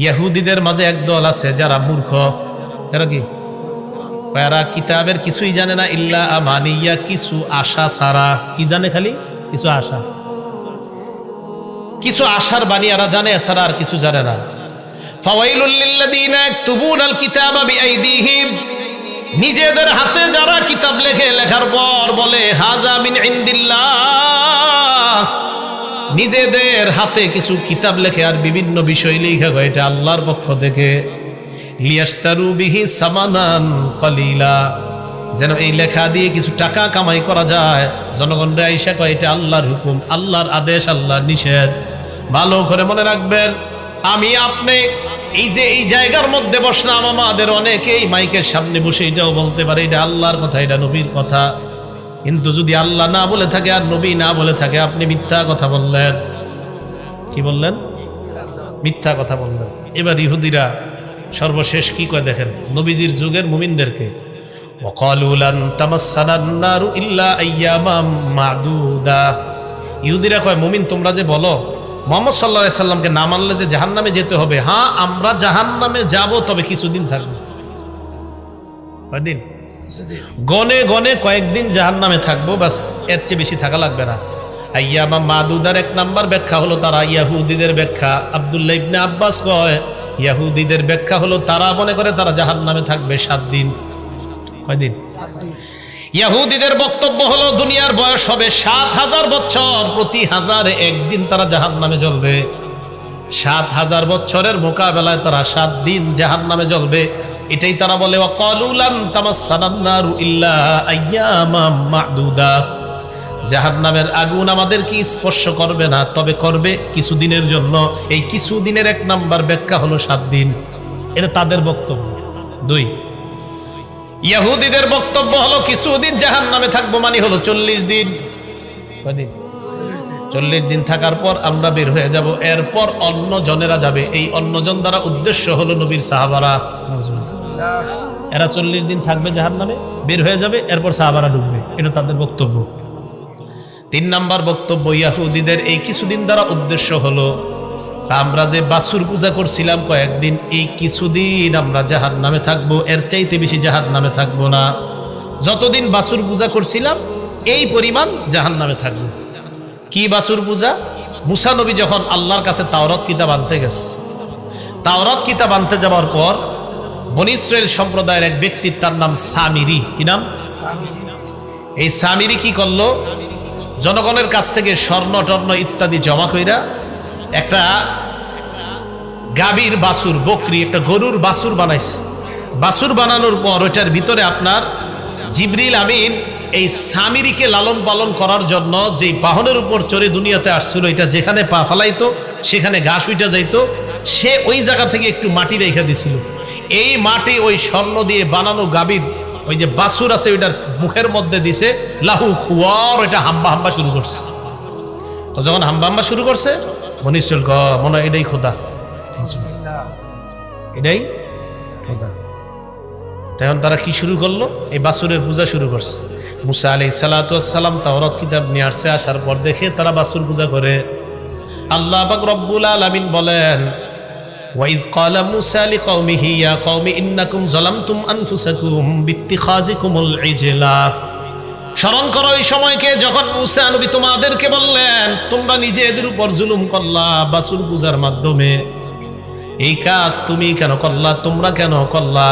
ইয়াহুদিদের মাঝে একদল আছে, যারা মূর্খ। এরা কি? এরা কিতাবের কিছুই জানে না, ইল্লা আমানিয়া, কিছু আশা ছাড়া। কি জানে খালি? কিছু আশা। কিছু আশার বাণী এরা জানে, এছাড়া আর কিছু জানে না। নিজেদের হাতে যারা কিতাব লেখে, লেখার পর বলে হাজা মিন ইনদিল্লাহ। নিজেদের হাতে কিছু কিতাব লেখে আর বিভিন্ন বিষয় লেখা হয় এটা আল্লাহর পক্ষ থেকে। যেন এই লেখা দিয়ে কিছু টাকা কামাই করা যায়। জনগণরা আইসা কয়, এটা আল্লাহর হুকুম, আল্লাহর আদেশ, আল্লাহর নিষেধ। ভালো করে মনে রাখবেন, আমি আপনি এই যে এই জায়গার মধ্যে বসলাম, আমাদের অনেকেই মাইকের সামনে বসে এটাও বলতে পারে, এটা আল্লাহর কথা, এটা নবীর কথা। কিন্তু যদি আল্লাহ না বলে থাকে আর নবী না বলে থাকে, আপনি মিথ্যা কথা বললেন। কি বললেন? মিথ্যা কথা বললেন। এবার ইহুদিরা সর্বশেষ কি করে দেখেন? নবীজির যুগের মুমিনদেরকে ইহুদিরা কয়, মুমিন, তোমরা যে বলো, মোহাম্মদ সাল্লাহ সাল্লামকে না মানলে যে জাহান নামে যেতে হবে। হ্যাঁ আমরা জাহান নামে যাব, তবে কিছুদিন থাকব। কয়দিন? গনে গনে কয়েকদিন জাহান নামে থাকব, বাসের চেয়ে বেশি থাকা লাগবে না। আইয়ামা মাদুদার এক নাম্বার ব্যাখ্যা হলো তারা, ইয়াহুদিদের ব্যাখ্যা। আব্দুল্লাহ ইবনে আব্বাস কয়, ইয়াহুদিদের ব্যাখ্যা হলো তারা মনে করে তারা জাহান নামে থাকবে সাত দিন। কয়দিন ইয়াহুদিদের বক্তব্য হলো, দুনিয়ার বয়স হবে সাত হাজার বছর, প্রতি হাজারে একদিন তারা জাহান নামে জ্বলবে। সাত হাজার বছরের মোকাবেলায় তারা সাত দিন জাহান নামে জ্বলবে। এটাই তারা বলে মাদুদা। জাহান্নামের আগুন আমাদের কি স্পর্শ করবে না, তবে করবে কিছুদিনের জন্য। এই কিছুদিনের এক নাম্বার ব্যাখ্যা হলো সাত দিন। এটা তাদের বক্তব্য। দুই, ইয়াহুদিদের বক্তব্য হলো, কিছুদিন জাহান নামে থাকব মানে হলো চল্লিশ দিন। কয়দিন চল্লিশ দিন থাকার পর আমরা বের হয়ে যাব। এরপর অন্য জনেরা যাবে। এই অন্য জন দ্বারা উদ্দেশ্য হলো নবীর সাহাবারা। এরা চল্লিশ দিন থাকবে জাহান নামে বের হয়ে যাবে, এরপর সাহাবারা ঢুকবে। এটা তাদের বক্তব্য। তিন নাম্বার বক্তব্য, ইয়াহুদিদের এই কিছুদিন দ্বারা উদ্দেশ্য হলো আমরা যে বাসুর পূজা করছিলাম কয়েকদিন, এই কিছুদিন আমরা জাহান নামে থাকব। এর চাইতে বেশি জাহান নামে থাকব না। যতদিন বাসুর পূজা করছিলাম, এই পরিমাণ জাহান নামে থাকব। কি বাসুর পূজা? মুসা নবী যখন আল্লাহর কাছে তাওরত কিতাব আনতে গেছে। তাওরত কিতাব আনতে যাওয়ার পর বনি সম্প্রদায়ের এক ব্যক্তির তার নাম সামিরি। কি নাম? এই সামিরি কি করল? জনগণের কাছ থেকে স্বর্ণ, টর্ণ ইত্যাদি জমা কইরা একটা গাভীর বাসুর বকরি, একটা গরুর বাসুর বানাইছে। বাসুর বানানোর পর ওইটার ভিতরে আপনার জিবরিল আমিন এই সামিরিকে লালন পালন করার জন্য যে বাহনের উপর চড়ে দুনিয়াতে আসছিল, এটা যেখানে পা ফালাইতো, সেখানে ঘাস উইটা যাইতো, সে ওই জায়গা থেকে একটু মাটি রেখে দিছিল। এই মাটি ওই স্বর্ণ দিয়ে বানানো গাভীর, ওই যে বাসুর আছে ওইটার মুখের মধ্যে দিছে, লাহু খুয়ার, ওইটা হাম্বা হাম্বা শুরু করছে। তো যখন হাম্বা হাম্বা শুরু করছে গ, মনে হয় এটাই খোদা। এটাই খোদা। তখন তারা কি শুরু করল? এই বাসুরের পূজা শুরু করছে। মুসা আলি সালাতাম তাওরাত কিতাব নিয়ে আসছে, আসার পর দেখে তারা বাসুর পূজা করে। আল্লাহ পাক রব্বুল আলামিন বলেন, ওয়াইদ ক্বালা মুসা লিকাওমিহি, ইয়া কওমি ইন্নাকুম যালামতুম আনফুসাকুম বিত্তিখাযিকুমুল ইজলা। স্মরণ করো, এই সময়কে যখন মুসা নবী তোমাদেরকে বললেন, তোমরা নিজেদের উপর জুলুম করলা বাসুর পূজার মাধ্যমে। এই কাজ তুমি কেন করলা, তোমরা কেন করলা?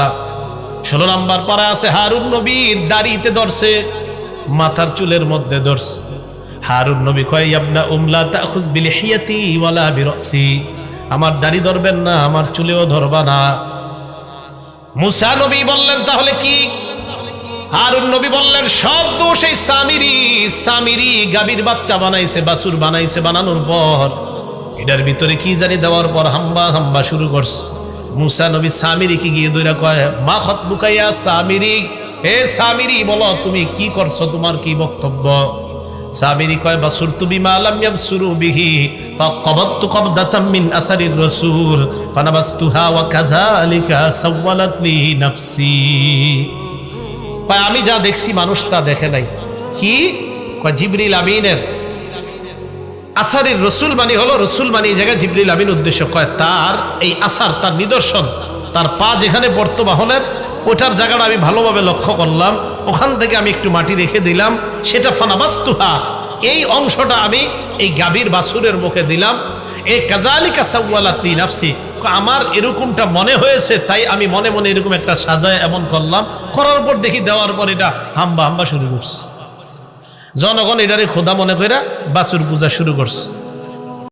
ষোলো নাম্বার পারা আছে, হারুন নবীর দাড়িতে ধরছে, মাথার চুলের মধ্যে ধরছে। হারুন নবী কয় উমলা তাখুজ বিলিহিয়াতি ওয়ালা আমার দাড়ি ধরবেন না, আমার চুলেও ধরবা না। মুসা নবী বললেন, তাহলে কি? হারুন নবী বললেন, সব দোষ এই সামিরি সামিরি গাবির বাচ্চা বানাইছে বাসুর বানাইছে বানানোর পর। এটার ভিতরে কি জানি দেওয়ার পর হাম্বা হাম্বা শুরু করছে। মুসা নবী সামিরি কি গিয়ে দইরা কয়, মা খত বুকাইয়া সামিরি, হে সামিরি, বলো তুমি কি করছ? তোমার কি বক্তব্য? সাবিরি কয় বাসুর তুমি মালাম ইয়াবসুরু বিহি ফাকাবাতু কবদাতাম মিন আসারির রাসূল, ফানাবাসতুহা ওয়া কাযালিকা সাওয়ালাত লি নাফসি। কয়, আমি যা দেখছি মানুষ তা দেখে নাই। কি? কয়, জিবরিল আমিনের আসারির রসুল মানি হলো, রসুল মানি এই জায়গায় জিবরিল আমিন উদ্দেশ্য কয়, তার এই আসার, তার নিদর্শন, তার পা যেখানে বর্ত বাহনের ওটার জায়গাটা আমি ভালোভাবে লক্ষ্য করলাম, ওখান থেকে আমি একটু মাটি রেখে দিলাম, সেটা ফানাবাস্তুহা, এই অংশটা আমি এই গাভীর বাসুরের মুখে দিলাম এই কাজালিকা সাউয়ালাতি নাফসি, আমার এরকমটা মনে হয়েছে, তাই আমি মনে মনে এরকম একটা সাজায় এমন করলাম, করার পর দেখি দেওয়ার পর এটা হাম্বা হাম্বা শুরু করছে। জনগণ এটারে খোদা মনে করে বাসুর পূজা শুরু করছে।